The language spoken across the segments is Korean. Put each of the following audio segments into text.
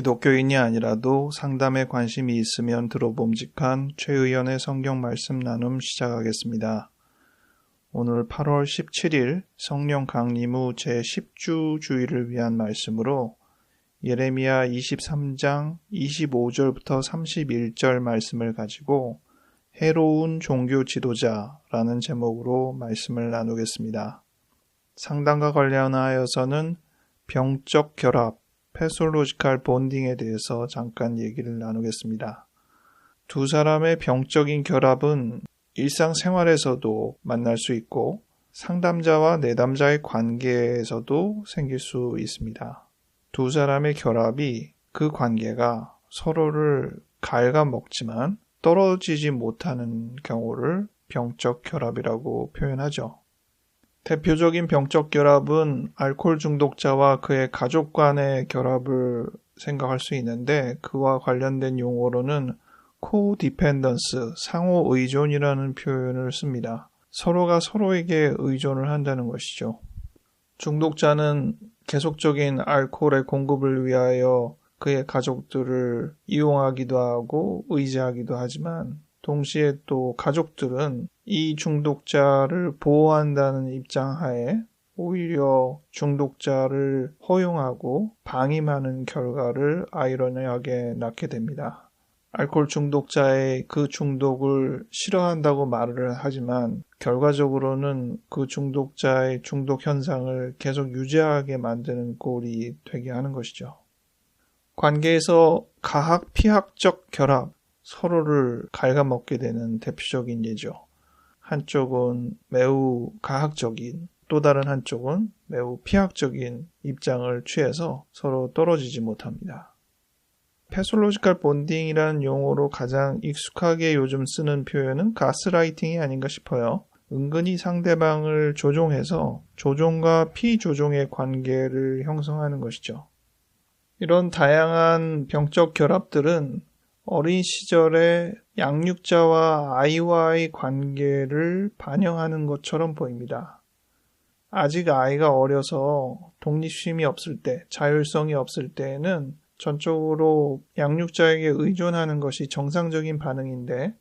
기독교인이 아니라도 상담에 관심이 있으면 들어봄직한 최 의원의 성경 말씀 나눔 시작하겠습니다. 오늘 8월 17일 성령 강림 후 제10주 주일을 위한 말씀으로 예레미야 23장 25절부터 31절 말씀을 가지고 해로운 종교 지도자라는 제목으로 말씀을 나누겠습니다. 상담과 관련하여서는 병적 결합, 패솔로지칼 본딩에 대해서 잠깐 얘기를 나누겠습니다. 두 사람의 병적인 결합은 일상생활에서도 만날 수 있고 상담자와 내담자의 관계에서도 생길 수 있습니다. 두 사람의 결합이 그 관계가 서로를 갉아먹지만 떨어지지 못하는 경우를 병적 결합이라고 표현하죠. 대표적인 병적 결합은 알코올 중독자와 그의 가족 간의 결합을 생각할 수 있는데 그와 관련된 용어로는 코디펜던스, 상호 의존이라는 표현을 씁니다. 서로가 서로에게 의존을 한다는 것이죠. 중독자는 계속적인 알코올의 공급을 위하여 그의 가족들을 이용하기도 하고 의지하기도 하지만 동시에 또 가족들은 이 중독자를 보호한다는 입장 하에 오히려 중독자를 허용하고 방임하는 결과를 아이러니하게 낳게 됩니다. 알코올 중독자의 그 중독을 싫어한다고 말을 하지만 결과적으로는 그 중독자의 중독 현상을 계속 유지하게 만드는 꼴이 되게 하는 것이죠. 관계에서 가학 피학적 결합, 서로를 갉아먹게 되는 대표적인 예죠. 한쪽은 매우 가학적인 또 다른 한쪽은 매우 피학적인 입장을 취해서 서로 떨어지지 못합니다. 패솔로지컬 본딩이라는 용어로 가장 익숙하게 요즘 쓰는 표현은 가스라이팅이 아닌가 싶어요. 은근히 상대방을 조종해서 조종과 피조종의 관계를 형성하는 것이죠. 이런 다양한 병적 결합들은 어린 시절에 양육자와 아이와의 관계를 반영하는 것처럼 보입니다. 아직 아이가 어려서 독립심이 없을 때, 자율성이 없을 때에는 전적으로 양육자에게 의존하는 것이 정상적인 반응인데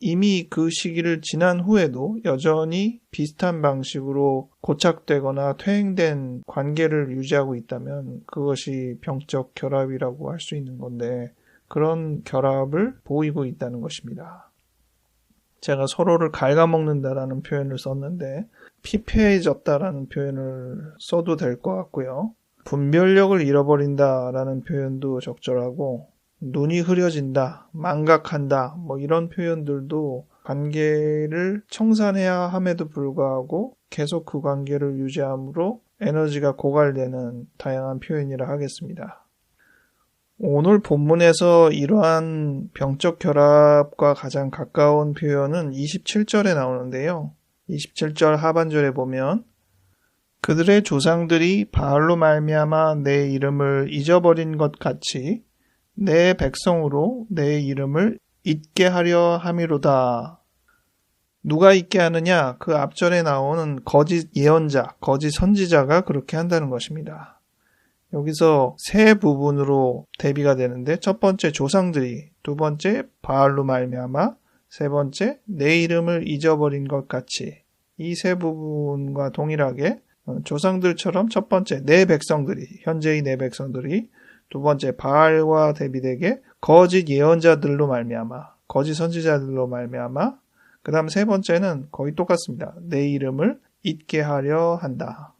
이미 그 시기를 지난 후에도 여전히 비슷한 방식으로 고착되거나 퇴행된 관계를 유지하고 있다면 그것이 병적 결합이라고 할 수 있는 건데 그런 결합을 보이고 있다는 것입니다. 제가 서로를 갉아먹는다라는 표현을 썼는데 피폐해졌다라는 표현을 써도 될 것 같고요. 분별력을 잃어버린다라는 표현도 적절하고 눈이 흐려진다, 망각한다, 뭐 이런 표현들도 관계를 청산해야 함에도 불구하고 계속 그 관계를 유지함으로 에너지가 고갈되는 다양한 표현이라 하겠습니다. 오늘 본문에서 이러한 병적 결합과 가장 가까운 표현은 27절에 나오는데요. 27절 하반절에 보면 그들의 조상들이 바알로 말미암아 내 이름을 잊어버린 것 같이 내 백성으로 내 이름을 잊게 하려 함이로다. 누가 잊게 하느냐? 그 앞전에 나오는 거짓 예언자, 거짓 선지자가 그렇게 한다는 것입니다. 여기서 세 부분으로 대비가 되는데 첫 번째 조상들이, 두 번째 바알로 말미암아, 세 번째 내 이름을 잊어버린 것 같이 이 세 부분과 동일하게 어, 조상들처럼 첫 번째 내 백성들이 현재의 내 백성들이 두 번째 바알과 대비되게 거짓 예언자들로 말미암아 거짓 선지자들로 말미암아 그 다음 세 번째는 거의 똑같습니다. 내 이름을 잊게 하려 한다.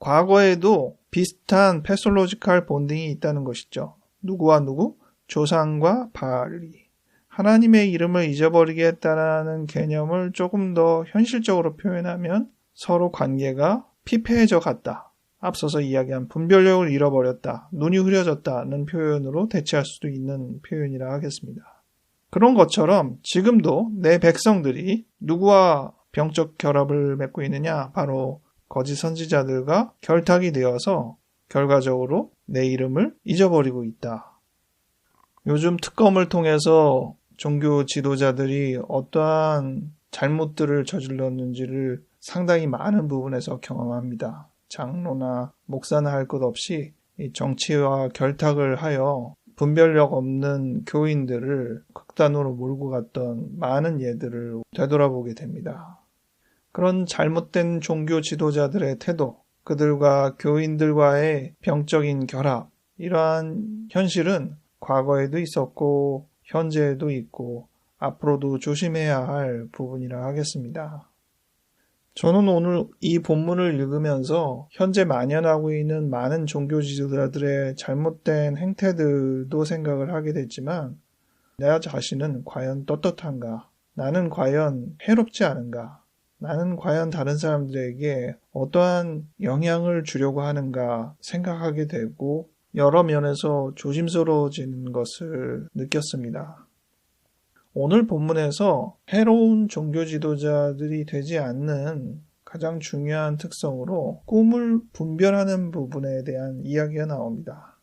과거에도 비슷한 패솔로지칼 본딩이 있다는 것이죠. 누구와 누구? 조상과 바알이. 하나님의 이름을 잊어버리게 했다는 개념을 조금 더 현실적으로 표현하면 서로 관계가 피폐해져 갔다. 앞서서 이야기한 분별력을 잃어버렸다. 눈이 흐려졌다는 표현으로 대체할 수도 있는 표현이라 하겠습니다. 그런 것처럼 지금도 내 백성들이 누구와 병적 결합을 맺고 있느냐? 바로 거짓 선지자들과 결탁이 되어서 결과적으로 내 이름을 잊어버리고 있다. 요즘 특검을 통해서 종교 지도자들이 어떠한 잘못들을 저질렀는지를 상당히 많은 부분에서 경험합니다. 장로나 목사나 할 것 없이 정치와 결탁을 하여 분별력 없는 교인들을 극단으로 몰고 갔던 많은 예들을 되돌아보게 됩니다. 그런 잘못된 종교 지도자들의 태도, 그들과 교인들과의 병적인 결합, 이러한 현실은 과거에도 있었고, 현재에도 있고, 앞으로도 조심해야 할 부분이라 하겠습니다. 저는 오늘 이 본문을 읽으면서 현재 만연하고 있는 많은 종교 지도자들의 잘못된 행태들도 생각을 하게 됐지만, 내 자신은 과연 떳떳한가? 나는 과연 해롭지 않은가? 나는 과연 다른 사람들에게 어떠한 영향을 주려고 하는가 생각하게 되고 여러 면에서 조심스러워지는 것을 느꼈습니다. 오늘 본문에서 해로운 종교 지도자들이 되지 않는 가장 중요한 특성으로 꿈을 분별하는 부분에 대한 이야기가 나옵니다.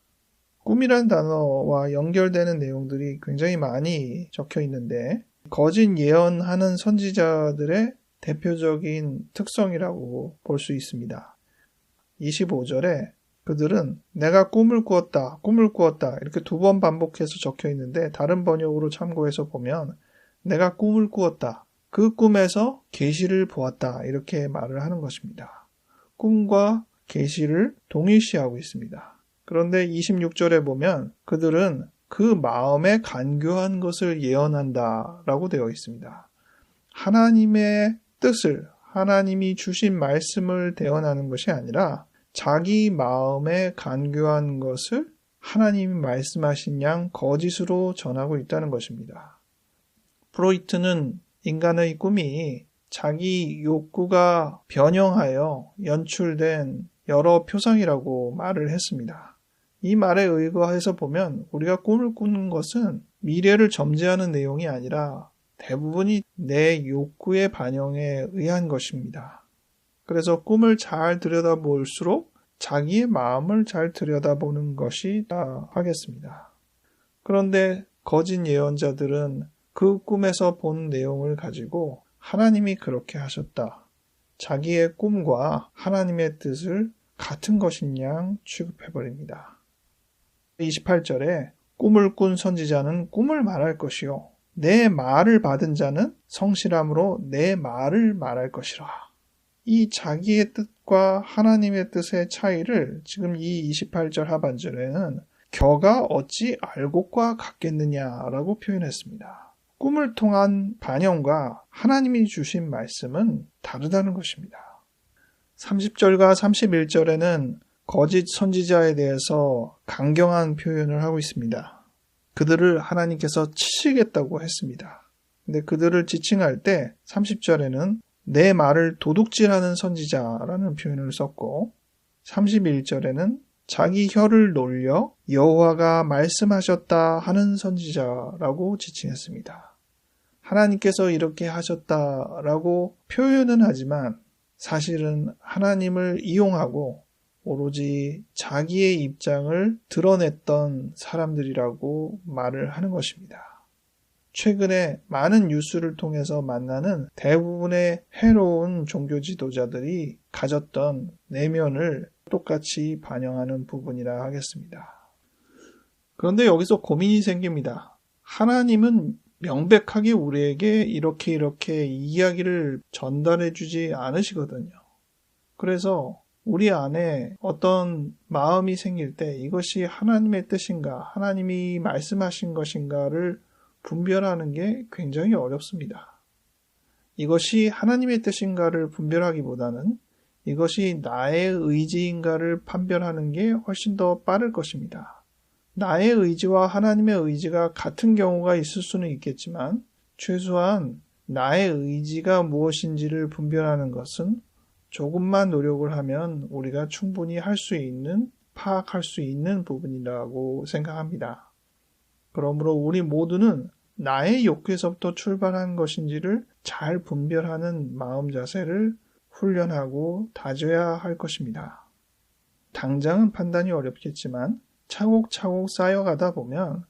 꿈이란 단어와 연결되는 내용들이 굉장히 많이 적혀 있는데 거짓 예언하는 선지자들의 대표적인 특성이라고 볼 수 있습니다. 25절에 그들은 내가 꿈을 꾸었다, 꿈을 꾸었다 이렇게 두 번 반복해서 적혀 있는데 다른 번역으로 참고해서 보면 내가 꿈을 꾸었다. 그 꿈에서 계시를 보았다. 이렇게 말을 하는 것입니다. 꿈과 계시를 동일시하고 있습니다. 그런데 26절에 보면 그들은 그 마음에 간교한 것을 예언한다 라고 되어 있습니다. 하나님의 뜻을 하나님이 주신 말씀을 대언하는 것이 아니라 자기 마음에 간교한 것을 하나님이 말씀하신 양 거짓으로 전하고 있다는 것입니다. 프로이트는 인간의 꿈이 자기 욕구가 변형하여 연출된 여러 표상이라고 말을 했습니다. 이 말에 의거해서 보면 우리가 꿈을 꾸는 것은 미래를 점지하는 내용이 아니라 대부분이 내 욕구의 반영에 의한 것입니다. 그래서 꿈을 잘 들여다볼수록 자기의 마음을 잘 들여다보는 것이다 하겠습니다. 그런데 거짓 예언자들은 그 꿈에서 본 내용을 가지고 하나님이 그렇게 하셨다. 자기의 꿈과 하나님의 뜻을 같은 것인 양 취급해버립니다. 28절에 꿈을 꾼 선지자는 꿈을 말할 것이요. 내 말을 받은 자는 성실함으로 내 말을 말할 것이라. 이 자기의 뜻과 하나님의 뜻의 차이를 지금 이 28절 하반절에는 겨가 어찌 알곡과 같겠느냐라고 표현했습니다. 꿈을 통한 반영과 하나님이 주신 말씀은 다르다는 것입니다. 30절과 31절에는 거짓 선지자에 대해서 강경한 표현을 하고 있습니다. 그들을 하나님께서 치시겠다고 했습니다. 근데 그들을 지칭할 때 30절에는 내 말을 도둑질하는 선지자라는 표현을 썼고 31절에는 자기 혀를 놀려 여호와가 말씀하셨다 하는 선지자라고 지칭했습니다. 하나님께서 이렇게 하셨다라고 표현은 하지만 사실은 하나님을 이용하고 오로지 자기의 입장을 드러냈던 사람들이라고 말을 하는 것입니다. 최근에 많은 뉴스를 통해서 만나는 대부분의 해로운 종교 지도자들이 가졌던 내면을 똑같이 반영하는 부분이라 하겠습니다. 그런데 여기서 고민이 생깁니다. 하나님은 명백하게 우리에게 이렇게 이렇게 이야기를 전달해 주지 않으시거든요. 그래서 우리 안에 어떤 마음이 생길 때 이것이 하나님의 뜻인가, 하나님이 말씀하신 것인가를 분별하는 게 굉장히 어렵습니다. 이것이 하나님의 뜻인가를 분별하기보다는 이것이 나의 의지인가를 판별하는 게 훨씬 더 빠를 것입니다. 나의 의지와 하나님의 의지가 같은 경우가 있을 수는 있겠지만 최소한 나의 의지가 무엇인지를 분별하는 것은 조금만 노력을 하면 우리가 충분히 할 수 있는, 파악할 수 있는 부분이라고 생각합니다. 그러므로 우리 모두는 나의 욕구에서부터 출발한 것인지를 잘 분별하는 마음 자세를 훈련하고 다져야 할 것입니다. 당장은 판단이 어렵겠지만 차곡차곡 쌓여가다 보면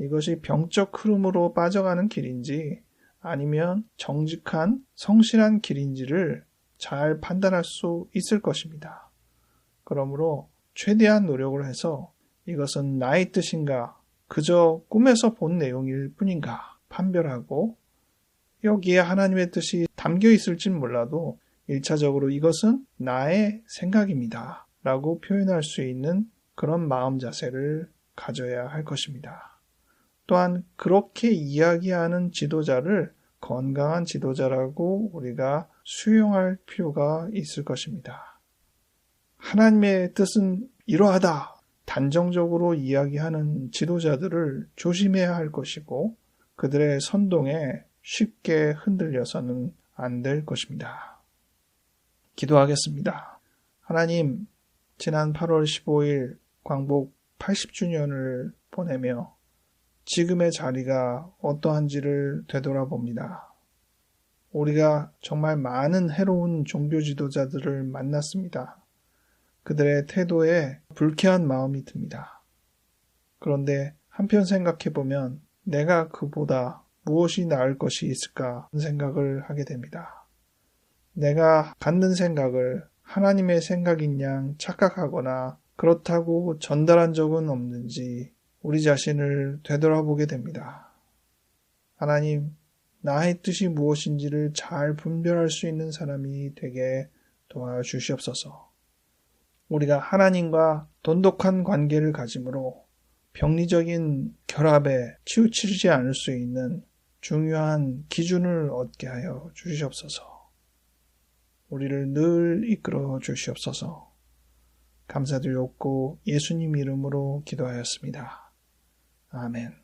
이것이 병적 흐름으로 빠져가는 길인지 아니면 정직한 성실한 길인지를 잘 판단할 수 있을 것입니다. 그러므로 최대한 노력을 해서 이것은 나의 뜻인가, 그저 꿈에서 본 내용일 뿐인가 판별하고 여기에 하나님의 뜻이 담겨 있을진 몰라도 1차적으로 이것은 나의 생각입니다. 라고 표현할 수 있는 그런 마음 자세를 가져야 할 것입니다. 또한 그렇게 이야기하는 지도자를 건강한 지도자라고 우리가 수용할 필요가 있을 것입니다. 하나님의 뜻은 이러하다. 단정적으로 이야기하는 지도자들을 조심해야 할 것이고 그들의 선동에 쉽게 흔들려서는 안 될 것입니다. 기도하겠습니다. 하나님, 지난 8월 15일 광복 80주년을 보내며 지금의 자리가 어떠한지를 되돌아봅니다. 우리가 정말 많은 해로운 종교 지도자들을 만났습니다. 그들의 태도에 불쾌한 마음이 듭니다. 그런데 한편 생각해 보면 내가 그보다 무엇이 나을 것이 있을까 생각을 하게 됩니다. 내가 갖는 생각을 하나님의 생각인 양 착각하거나 그렇다고 전달한 적은 없는지 우리 자신을 되돌아보게 됩니다. 하나님, 나의 뜻이 무엇인지를 잘 분별할 수 있는 사람이 되게 도와주시옵소서. 우리가 하나님과 돈독한 관계를 가짐으로 병리적인 결합에 치우치지 않을 수 있는 중요한 기준을 얻게 하여 주시옵소서. 우리를 늘 이끌어 주시옵소서. 감사드렸고 예수님 이름으로 기도하였습니다. 아멘.